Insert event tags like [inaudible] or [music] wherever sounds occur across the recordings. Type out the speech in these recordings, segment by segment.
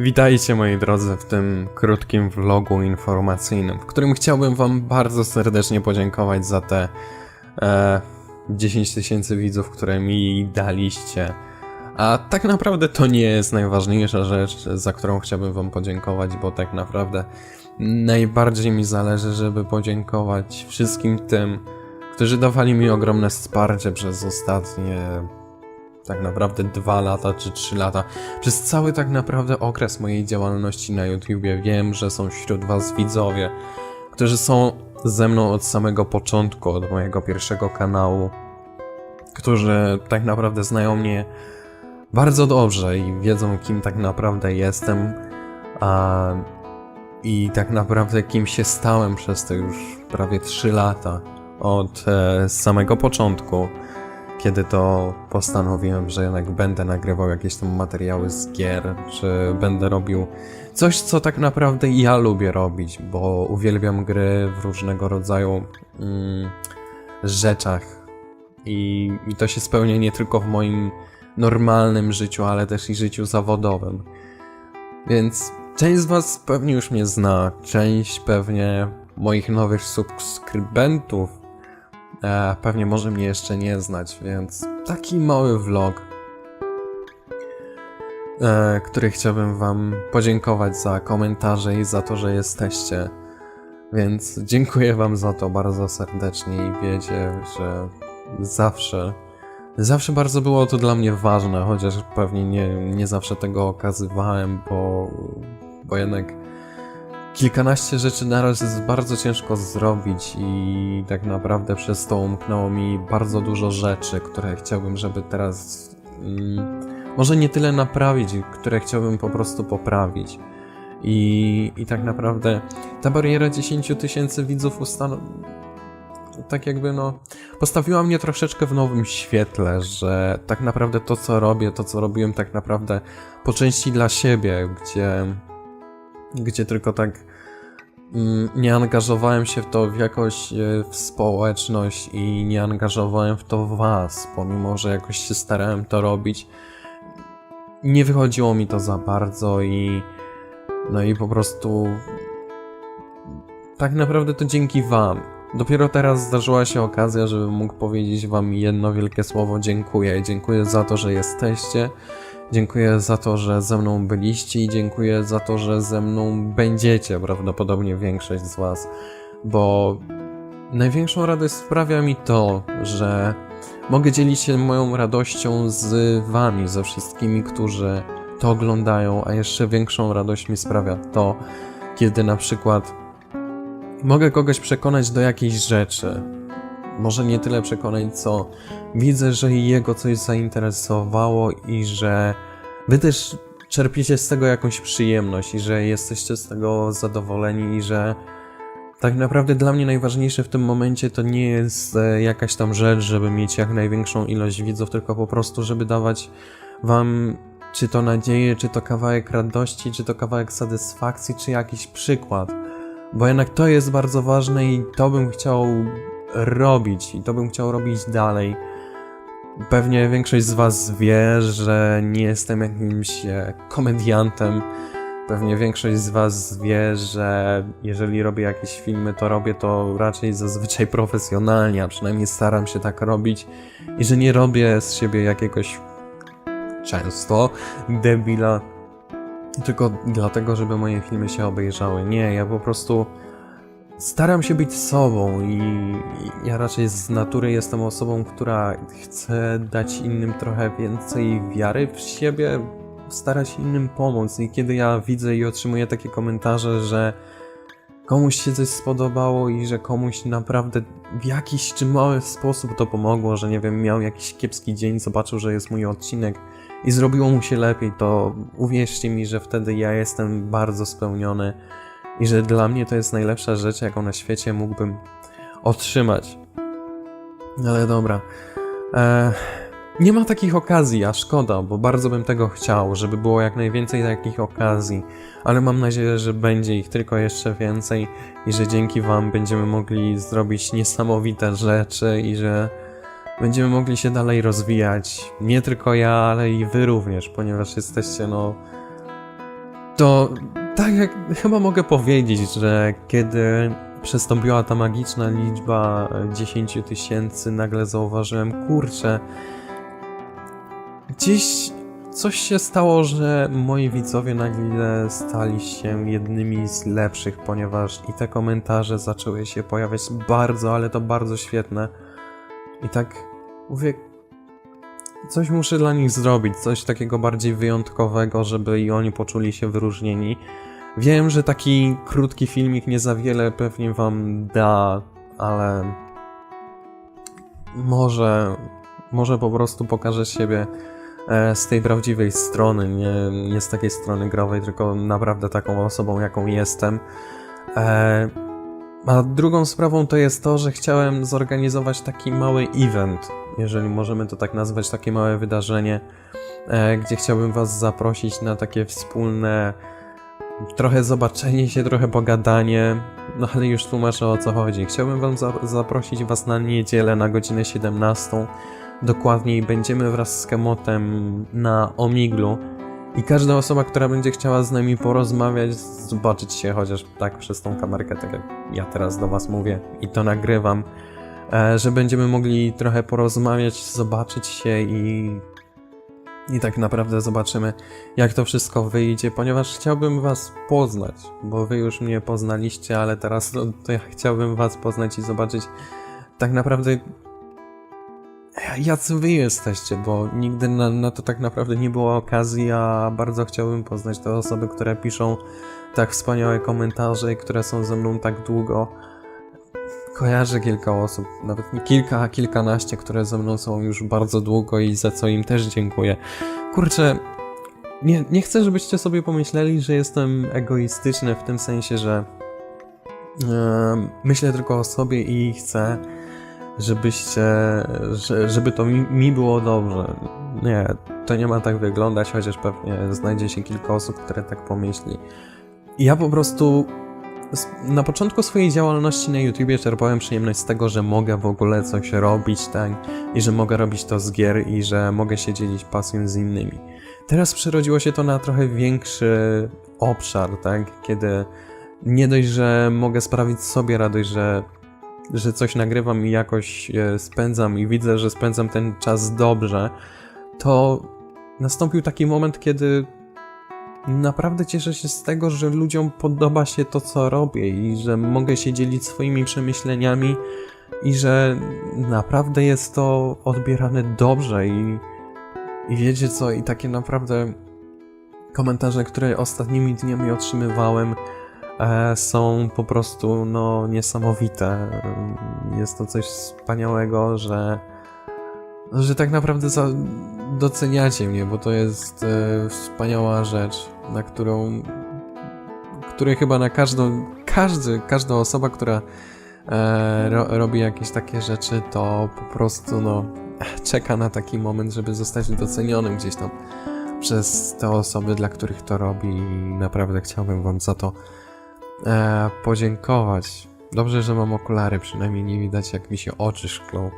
Witajcie moi drodzy w tym krótkim vlogu informacyjnym, w którym chciałbym wam bardzo serdecznie podziękować za te e, 10 tysięcy widzów, które mi daliście. A tak naprawdę to nie jest najważniejsza rzecz, za którą chciałbym wam podziękować, bo tak naprawdę najbardziej mi zależy, żeby podziękować wszystkim tym, którzy dawali mi ogromne wsparcie przez ostatnie tak naprawdę dwa lata czy trzy lata. Przez cały tak naprawdę okres mojej działalności na YouTubie wiem, że są wśród was widzowie, którzy są ze mną od samego początku, od mojego pierwszego kanału, którzy tak naprawdę znają mnie bardzo dobrze i wiedzą, kim tak naprawdę jestem, a i tak naprawdę kim się stałem przez te już prawie 3 lata od e, samego początku, kiedy to postanowiłem, że jednak będę nagrywał jakieś tam materiały z gier, czy będę robił coś, co tak naprawdę ja lubię robić, bo uwielbiam gry w różnego rodzaju mm, rzeczach i, i to się spełnia nie tylko w moim normalnym życiu, ale też i życiu zawodowym. Więc część z Was pewnie już mnie zna, część pewnie moich nowych subskrybentów e, pewnie może mnie jeszcze nie znać, więc taki mały vlog, e, który chciałbym Wam podziękować za komentarze i za to, że jesteście. Więc dziękuję Wam za to bardzo serdecznie i wiecie, że zawsze, zawsze bardzo było to dla mnie ważne, chociaż pewnie nie, nie zawsze tego okazywałem, bo, bo jednak kilkanaście rzeczy naraz jest bardzo ciężko zrobić i tak naprawdę przez to umknęło mi bardzo dużo rzeczy, które chciałbym, żeby teraz mm, może nie tyle naprawić, które chciałbym po prostu poprawić. I, I tak naprawdę ta bariera 10 tysięcy widzów ustan... tak jakby no postawiła mnie troszeczkę w nowym świetle, że tak naprawdę to co robię, to co robiłem tak naprawdę po części dla siebie, gdzie gdzie tylko tak nie angażowałem się w to w jakoś e, w społeczność i nie angażowałem w to was, pomimo że jakoś się starałem to robić. Nie wychodziło mi to za bardzo i no i po prostu tak naprawdę to dzięki wam. Dopiero teraz zdarzyła się okazja, żebym mógł powiedzieć wam jedno wielkie słowo dziękuję. Dziękuję za to, że jesteście. Dziękuję za to, że ze mną byliście i dziękuję za to, że ze mną będziecie, prawdopodobnie większość z Was, bo największą radość sprawia mi to, że mogę dzielić się moją radością z Wami, ze wszystkimi, którzy to oglądają, a jeszcze większą radość mi sprawia to, kiedy na przykład mogę kogoś przekonać do jakiejś rzeczy. Może nie tyle przekonać, co widzę, że jego coś zainteresowało i że wy też czerpiecie z tego jakąś przyjemność i że jesteście z tego zadowoleni i że tak naprawdę dla mnie najważniejsze w tym momencie to nie jest e, jakaś tam rzecz, żeby mieć jak największą ilość widzów, tylko po prostu, żeby dawać wam czy to nadzieję, czy to kawałek radości, czy to kawałek satysfakcji, czy jakiś przykład. Bo jednak to jest bardzo ważne i to bym chciał robić i to bym chciał robić dalej. Pewnie większość z Was wie, że nie jestem jakimś e, komediantem. Pewnie większość z Was wie, że jeżeli robię jakieś filmy, to robię to raczej zazwyczaj [laughs] profesjonalnie, a przynajmniej staram się tak robić i że nie robię z siebie jakiegoś często debila tylko dlatego, żeby moje filmy się obejrzały. Nie, ja po prostu staram się być sobą i ja raczej z natury jestem osobą, która chce dać innym trochę więcej wiary w siebie, stara się innym pomóc. I kiedy ja widzę i otrzymuję takie komentarze, że komuś się coś spodobało i że komuś naprawdę w jakiś czy mały sposób to pomogło, że nie wiem, miał jakiś kiepski dzień, zobaczył, że jest mój odcinek i zrobiło mu się lepiej, to uwierzcie mi, że wtedy ja jestem bardzo spełniony i że dla mnie to jest najlepsza rzecz, jaką na świecie mógłbym otrzymać. Ale dobra. E, nie ma takich okazji, a szkoda, bo bardzo bym tego chciał, żeby było jak najwięcej takich okazji, ale mam nadzieję, że będzie ich tylko jeszcze więcej i że dzięki Wam będziemy mogli zrobić niesamowite rzeczy i że będziemy mogli się dalej rozwijać. Nie tylko ja, ale i Wy również, ponieważ jesteście, no, to tak jak chyba mogę powiedzieć, że kiedy przystąpiła ta magiczna liczba e, 10 tysięcy, nagle zauważyłem, kurczę, gdzieś coś się stało, że moi widzowie nagle stali się jednymi z lepszych, ponieważ i te komentarze zaczęły się pojawiać bardzo, ale to bardzo świetne. I tak mówię, coś muszę dla nich zrobić, coś takiego bardziej wyjątkowego, żeby i oni poczuli się wyróżnieni. Wiem, że taki krótki filmik nie za wiele pewnie wam da, ale może, może po prostu pokażę siebie e, z tej prawdziwej strony, nie, nie z takiej strony growej, tylko naprawdę taką osobą, jaką jestem. E, a drugą sprawą to jest to, że chciałem zorganizować taki mały event, jeżeli możemy to tak nazwać, takie małe wydarzenie, e, gdzie chciałbym Was zaprosić na takie wspólne trochę zobaczenie się, trochę pogadanie, no ale już tłumaczę o co chodzi. Chciałbym Wam za zaprosić Was na niedzielę na godzinę 17. Dokładniej będziemy wraz z Kemotem na Omiglu i każda osoba, która będzie chciała z nami porozmawiać, zobaczyć się chociaż tak przez tą kamerkę, tak jak ja teraz do Was mówię i to nagrywam, e, że będziemy mogli trochę porozmawiać, zobaczyć się i i tak naprawdę zobaczymy, jak to wszystko wyjdzie, ponieważ chciałbym Was poznać, bo Wy już mnie poznaliście, ale teraz to, to ja chciałbym Was poznać i zobaczyć tak naprawdę, jacy Wy jesteście, bo nigdy na, na to tak naprawdę nie było okazji, a bardzo chciałbym poznać te osoby, które piszą tak wspaniałe komentarze i które są ze mną tak długo. Kojarzę kilka osób, nawet nie kilka, a kilkanaście, które ze mną są już bardzo długo i za co im też dziękuję. Kurczę, nie, nie chcę, żebyście sobie pomyśleli, że jestem egoistyczny w tym sensie, że e, myślę tylko o sobie i chcę, żebyście, że, żeby to mi, mi było dobrze. Nie, to nie ma tak wyglądać, chociaż pewnie znajdzie się kilka osób, które tak pomyśli. Ja po prostu na początku swojej działalności na YouTubie czerpałem przyjemność z tego, że mogę w ogóle coś robić, tak? I że mogę robić to z gier i że mogę się dzielić pasją z innymi. Teraz przerodziło się to na trochę większy obszar, tak? Kiedy nie dość, że mogę sprawić sobie radość, że, że coś nagrywam i jakoś e, spędzam i widzę, że spędzam ten czas dobrze, to nastąpił taki moment, kiedy naprawdę cieszę się z tego, że ludziom podoba się to, co robię i że mogę się dzielić swoimi przemyśleniami i że naprawdę jest to odbierane dobrze i, i wiecie co, i takie naprawdę komentarze, które ostatnimi dniami otrzymywałem e, są po prostu no niesamowite. Jest to coś wspaniałego, że że tak naprawdę doceniacie mnie, bo to jest e, wspaniała rzecz, na którą której chyba na każdą każdy, każda osoba, która e, ro, robi jakieś takie rzeczy, to po prostu no [laughs] czeka na taki moment, żeby zostać docenionym gdzieś tam przez te osoby, dla których to robi i naprawdę chciałbym wam za to e, podziękować. Dobrze, że mam okulary, przynajmniej nie widać jak mi się oczy szklą,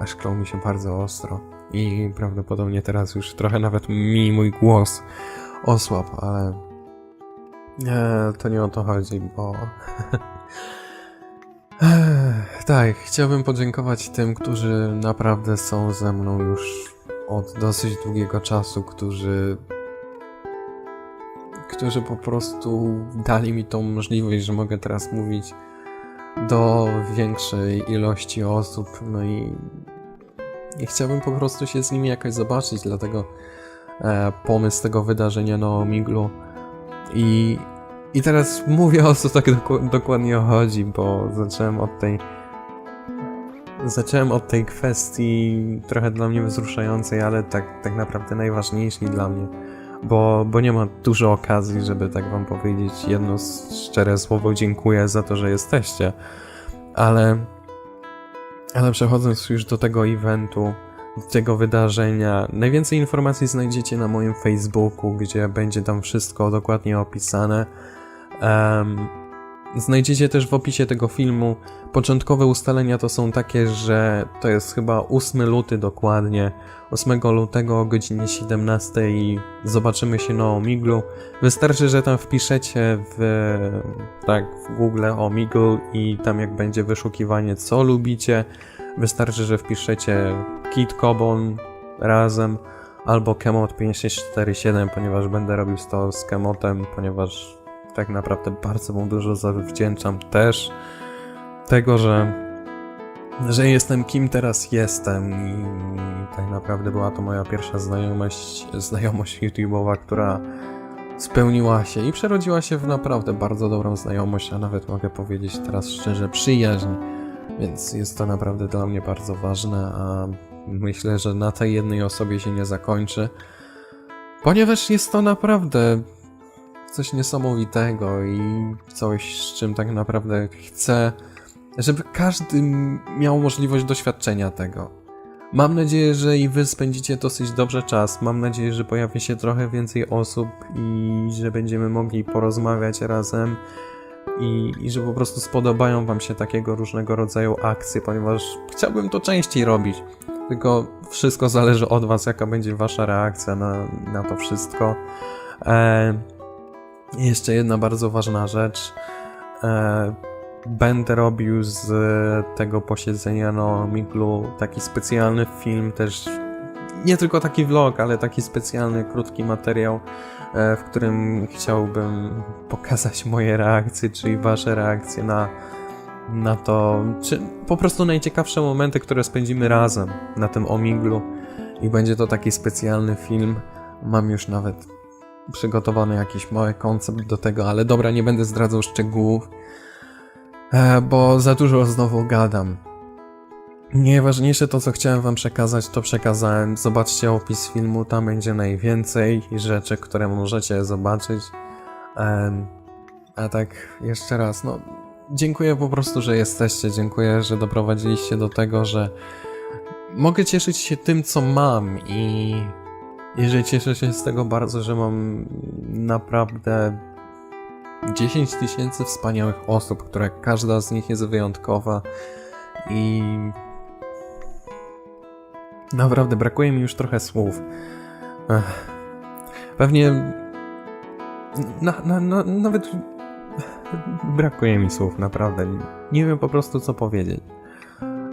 a szklą mi się bardzo ostro i prawdopodobnie teraz już trochę nawet mi mój głos osłabł, ale e, to nie o to chodzi, bo [laughs] tak, chciałbym podziękować tym, którzy naprawdę są ze mną już od dosyć długiego czasu, którzy którzy po prostu dali mi tą możliwość, że mogę teraz mówić do większej ilości osób, no i, i chciałbym po prostu się z nimi jakoś zobaczyć, dlatego pomysł tego wydarzenia na Omiglu i, i teraz mówię o co tak doku- dokładnie chodzi, bo zacząłem od tej zacząłem od tej kwestii trochę dla mnie wzruszającej, ale tak, tak naprawdę najważniejszej dla mnie, bo, bo nie ma dużo okazji, żeby tak wam powiedzieć jedno szczere słowo dziękuję za to, że jesteście, ale ale przechodząc już do tego eventu, tego wydarzenia, najwięcej informacji znajdziecie na moim Facebooku, gdzie będzie tam wszystko dokładnie opisane. Em, Znajdziecie też w opisie tego filmu. Początkowe ustalenia to są takie, że to jest chyba 8 luty dokładnie. 8 lutego o godzinie 17 i zobaczymy się na Omiglu. Wystarczy, że tam wpiszecie w, tak, w Google Omegle i tam jak będzie wyszukiwanie co lubicie, wystarczy, że wpiszecie Kit Cobon razem albo Kemot 5647, ponieważ będę robił to z Kemotem, ponieważ tak naprawdę bardzo mu dużo zawdzięczam też tego, że, że jestem kim teraz jestem i tak naprawdę była to moja pierwsza znajomość, znajomość YouTube'owa, która spełniła się i przerodziła się w naprawdę bardzo dobrą znajomość, a nawet mogę powiedzieć teraz szczerze przyjaźń, więc jest to naprawdę dla mnie bardzo ważne, a myślę, że na tej jednej osobie się nie zakończy, ponieważ jest to naprawdę coś niesamowitego i coś, z czym tak naprawdę chcę, żeby każdy miał możliwość doświadczenia tego. Mam nadzieję, że i wy spędzicie dosyć dobrze czas. Mam nadzieję, że pojawi się trochę więcej osób i że będziemy mogli porozmawiać razem i, i że po prostu spodobają wam się takiego różnego rodzaju akcje, ponieważ chciałbym to częściej robić. Tylko wszystko zależy od was, jaka będzie wasza reakcja na, na to wszystko. E, jeszcze jedna bardzo ważna rzecz. E, będę robił z tego posiedzenia na Miglu taki specjalny film, też nie tylko taki vlog, ale taki specjalny, krótki materiał, e, w którym chciałbym pokazać moje reakcje, czyli wasze reakcje na, na to, czy po prostu najciekawsze momenty, które spędzimy razem na tym Omiglu. I będzie to taki specjalny film. Mam już nawet przygotowany jakiś mały koncept do tego, ale dobra, nie będę zdradzał szczegółów, e, bo za dużo znowu gadam. Najważniejsze to, co chciałem wam przekazać, to przekazałem. Zobaczcie opis filmu, tam będzie najwięcej rzeczy, które możecie zobaczyć. A tak, jeszcze raz, no, dziękuję po prostu, że jesteście, dziękuję, że doprowadziliście do tego, że mogę cieszyć się tym, co mam i jeżeli cieszę się z tego bardzo, że mam naprawdę 10 tysięcy wspaniałych osób, które każda z nich jest wyjątkowa i naprawdę brakuje mi już trochę słów. Ech. Pewnie na, na, na, nawet brakuje mi słów, naprawdę. Nie wiem po prostu co powiedzieć.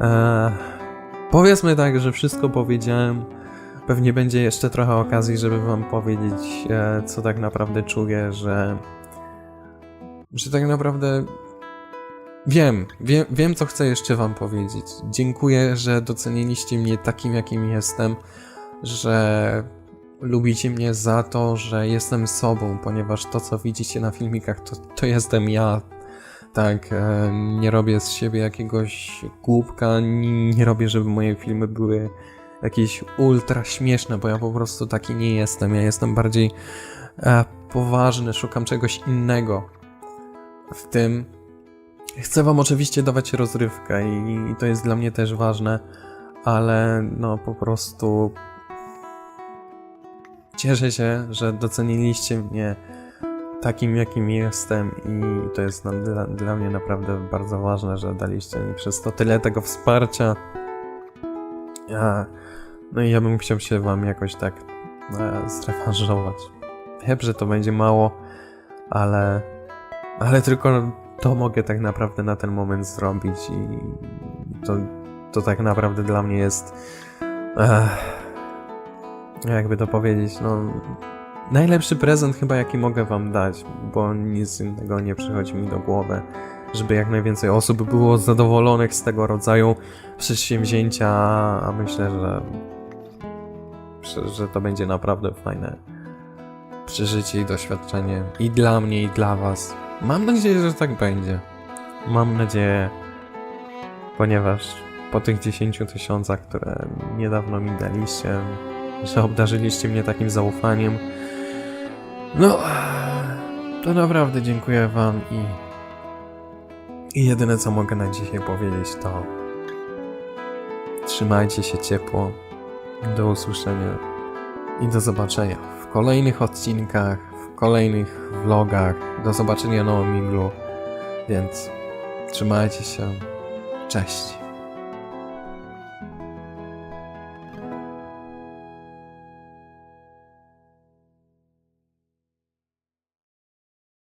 Ech. Powiedzmy tak, że wszystko powiedziałem. Pewnie będzie jeszcze trochę okazji, żeby wam powiedzieć, e, co tak naprawdę czuję, że. że tak naprawdę. Wiem, wiem, wiem, co chcę jeszcze wam powiedzieć. Dziękuję, że doceniliście mnie takim, jakim jestem, że lubicie mnie za to, że jestem sobą, ponieważ to, co widzicie na filmikach, to, to jestem ja. Tak, e, nie robię z siebie jakiegoś głupka, nie, robię, żeby moje filmy były jakieś ultra śmieszne, bo ja po prostu taki nie jestem. Ja jestem bardziej e, poważny, szukam czegoś innego w tym. Chcę wam oczywiście dawać rozrywkę i, i to jest dla mnie też ważne, ale no po prostu cieszę się, że doceniliście mnie takim, jakim jestem i to jest dla, dla mnie naprawdę bardzo ważne, że daliście mi przez to tyle tego wsparcia. Ja, no i ja bym chciał się wam jakoś tak e, zrewanżować. Wiem, że to będzie mało, ale, ale tylko to mogę tak naprawdę na ten moment zrobić i to, to tak naprawdę dla mnie jest e, jakby to powiedzieć, no najlepszy prezent chyba jaki mogę wam dać, bo nic innego nie przychodzi mi do głowy, żeby jak najwięcej osób było zadowolonych z tego rodzaju przedsięwzięcia, a myślę, że- że to będzie naprawdę fajne przeżycie i doświadczenie i dla mnie, i dla was. Mam nadzieję, że tak będzie. Mam nadzieję, ponieważ po tych 10 tysiącach, które niedawno mi daliście, że obdarzyliście mnie takim zaufaniem, no, to naprawdę dziękuję wam i, i jedyne co mogę na dzisiaj powiedzieć to trzymajcie się ciepło, do usłyszenia i do zobaczenia w kolejnych odcinkach, kolejnych vlogach. Do zobaczenia na Omiglu. Więc trzymajcie się. Cześć.